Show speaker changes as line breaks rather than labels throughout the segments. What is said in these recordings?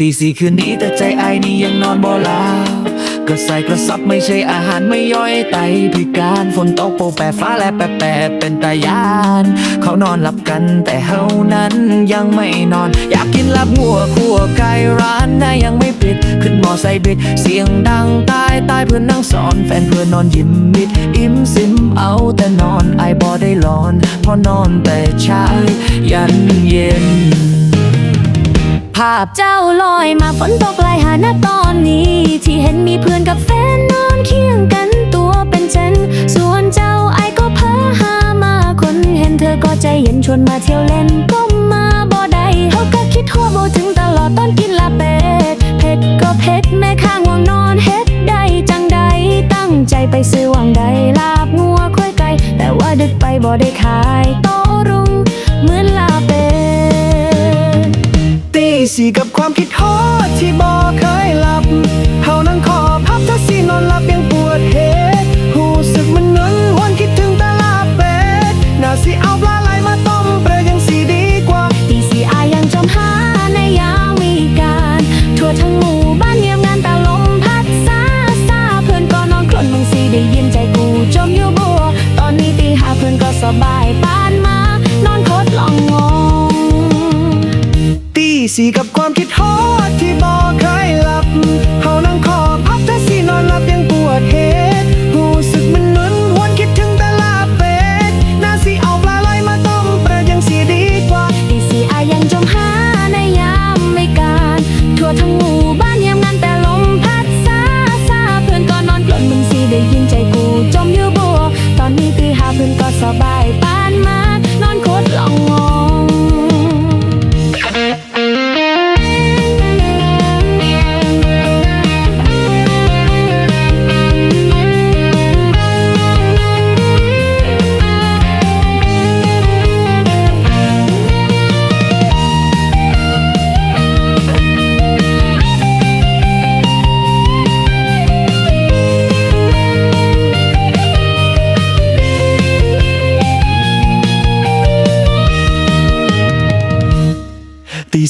ตีสี่คืนนี้แต่ใจไอ้นี่ยังนอนบ่หลับก็ใส่กระซับไม่ใช่อาหารไม่ย่อยไตพิการฝนตกโปแปะฟ้าแลบแปะแปะเป็นตายาน เขานอนหลับกันแต่เฮานั้นยังไม่นอน อยากกินลับงัวคั่วไก่ร้านน่ะยังไม่ปิด ขึ้นมอไซค์บิด เสียงดังตายตายเพื่อนนั่งสอน แฟนเพื่อนนอนยิ้มมิด อิ่มซิมเอาแต่นอนไอบอได้หลอนพราะนอนแต่เช้ายันเย็นา
พเจ้าลอยมาฝนตกไหลหาหน้าตอนนี้ ที่เห็นมีเพื่อนกับแฟนนอนเคียงกันตัวเป็นเช่นส่วนเจ้าไอก็เพ้อหามาคนเห็นเธอก็ใจเย็นชวนมาเที่ยวเล่นก็มาบ่ได้เขาก็คิดทั่วบ่ถึงตลอดตอนกินลาเป็ดเผ็ดก็เผ็ดแม่ข้างง่วงนอนเฮ็ดได้จังใดตั้งใจไปซื้อวังใดลาบงัวค่อยไก่แต่ว่าดึกไปบ่ได้ขายโตรุ่ี
กับความคิดฮอดที่บ่เคยหลับเฮานั่งขอพับถ้าสีนอนหลับยังปวดเหตุหูสึกมันนึนหวนคิดถึงแต่ลาเป็ดน่าสิเอาปลาไหลมาต้มเปรยังสีดีกว่า
ตีสี่อายังจมหาในยามวิการทั่วทั้งหมู่บ้านเงียบงานแต่ลมพัดซาซาเพื่อนก็นอนคลนมึงสิได้ยินใจกูจมอยู่บัว ตอนนี้ตีหาเพื่อนก็สบายปานมา
สี่กับความคิดฮอดที่บ่เคยหลับ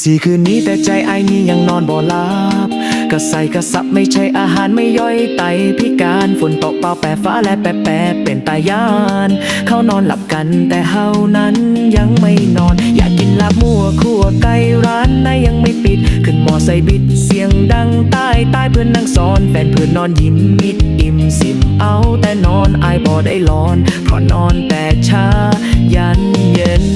สี่คืน
นี้แต่ใจ
ไอ้นี่ยังนอนบ่หลับกระใส่กระซับไม่ใช่อาหารไม่ย่อยไตพิการฝนตกเป่าแปะฟ้าและแปะแปะเป็นตายาน เขานอนหลับกันแต่เฮานั้นยังไม่นอน อยากกินลาบมั่วคั่วไก่ร้านไหนยังไม่ปิด ขึ้นมอไซค์บิดเสียงดังใต้ใต้เพื่อนนั่งสอนแฟนเพื่อนนอนยิ้มมิดอิ่มสิมเอาแต่นอนไอายบ่ได้หลอนเพราะนอนแต่ช้ายันเย็น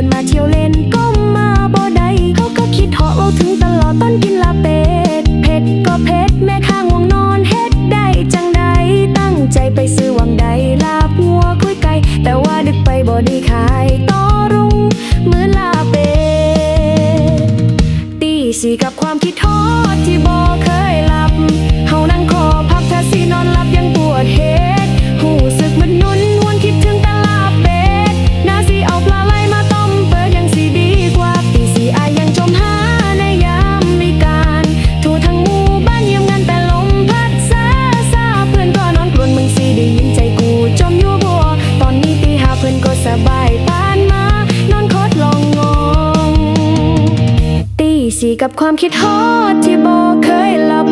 นชวนมาเที่ยวเล่น สีกับความคิดฮอดที่บ่เคยหลับ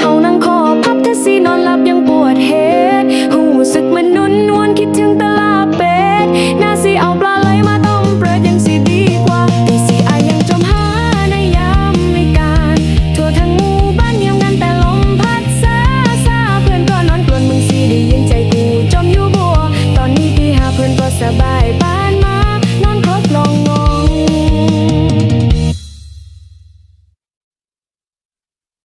เฮานั่งคอพับถ้าสีนอนหลับยังปวดเฮ็ดหูสึกมันนุนนวนคิดถึงตลาเป็ดน่าสิเอาปลาไหลมาต้มเปรดยังสิดีกว่าแตีสี่อายังจมหาในยามวิการ ทั่วทั้งหมู่บ้านเงียบงันแต่ลมพัดซาซาเพื่อนก็นอนกลนมึงสิได้ยินใจกูจมอยู่บัว ตอนนี้ตีหาเพื่อนก็สบาย